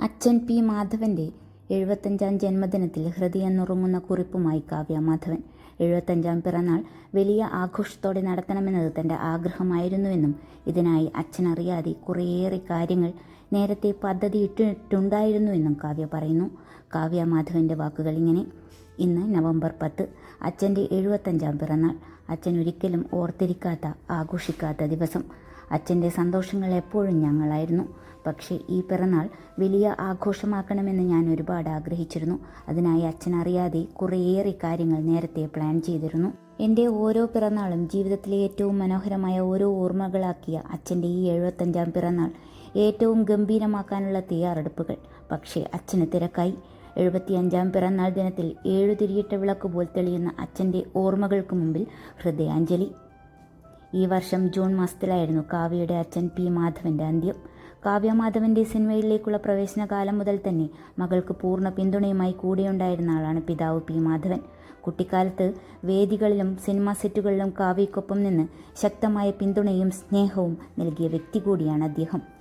അച്ഛൻ പി. മാധവന്റെ എഴുപത്തഞ്ചാം ജന്മദിനത്തിൽ ഹൃദയം നുറുങ്ങുന്ന കുറിപ്പുമായി കാവ്യ മാധവൻ. എഴുപത്തഞ്ചാം പിറന്നാൾ വലിയ ആഘോഷത്തോടെ നടത്തണമെന്നത് തന്റെ ആഗ്രഹമായിരുന്നുവെന്നും ഇതിനായി അച്ഛനറിയാതെ കുറേയേറെ കാര്യങ്ങൾ നേരത്തെ പദ്ധതി ഇട്ടിട്ടുണ്ടായിരുന്നുവെന്നും കാവ്യ പറയുന്നു. കാവ്യ മാധവന്റെ വാക്കുകൾ ഇങ്ങനെ. ഇന്ന് നവംബർ പത്ത് അച്ഛന്റെ എഴുപത്തഞ്ചാം പിറന്നാൾ. അച്ഛൻ ഒരിക്കലും ഓർത്തിരിക്കാത്ത ആഘോഷിക്കാത്ത ദിവസം. അച്ഛന്റെ സന്തോഷങ്ങൾ എപ്പോഴും ഞങ്ങളായിരുന്നു. പക്ഷേ ഈ പിറന്നാൾ വലിയ ആഘോഷമാക്കണമെന്ന് ഞാൻ ഒരുപാട് ആഗ്രഹിച്ചിരുന്നു. അതിനായി അച്ഛനറിയാതെ കുറേയേറെ കാര്യങ്ങൾ നേരത്തെ പ്ലാൻ ചെയ്തിരുന്നു. എന്റെ ഓരോ പിറന്നാളും ജീവിതത്തിലെ ഏറ്റവും മനോഹരമായ ഓരോ ഓർമ്മകളാക്കിയ അച്ഛന്റെ ഈ എഴുപത്തഞ്ചാം പിറന്നാൾ ഏറ്റവും ഗംഭീരമാക്കാനുള്ള തയ്യാറെടുപ്പുകൾ. പക്ഷേ അച്ഛന് തിരക്കായി. എഴുപത്തിയഞ്ചാം പിറന്നാൾ ദിനത്തിൽ ഏഴു തിരിയിട്ട വിളക്ക് പോൽ തെളിയുന്ന അച്ഛന്റെ ഓർമ്മകൾക്ക് മുമ്പിൽ ഹൃദയാഞ്ജലി. ഈ വർഷം ജൂൺ മാസത്തിലായിരുന്നു കാവ്യയുടെ അച്ഛൻ പി മാധവന്റെ അന്ത്യം. കാവ്യ മാധവന്റെ സിനിമയിലേക്കുള്ള പ്രവേശന കാലം മുതൽ തന്നെ മകൾക്ക് പൂർണ പിന്തുണയുമായി കൂടെയുണ്ടായിരുന്ന ആളാണ് പിതാവ് പി മാധവൻ. കുട്ടിക്കാലത്ത് വേദികളിലും സിനിമാ സെറ്റുകളിലും കാവ്യക്കൊപ്പം നിന്ന് ശക്തമായ പിന്തുണയും സ്നേഹവും നൽകിയ വ്യക്തി കൂടിയാണ് അദ്ദേഹം.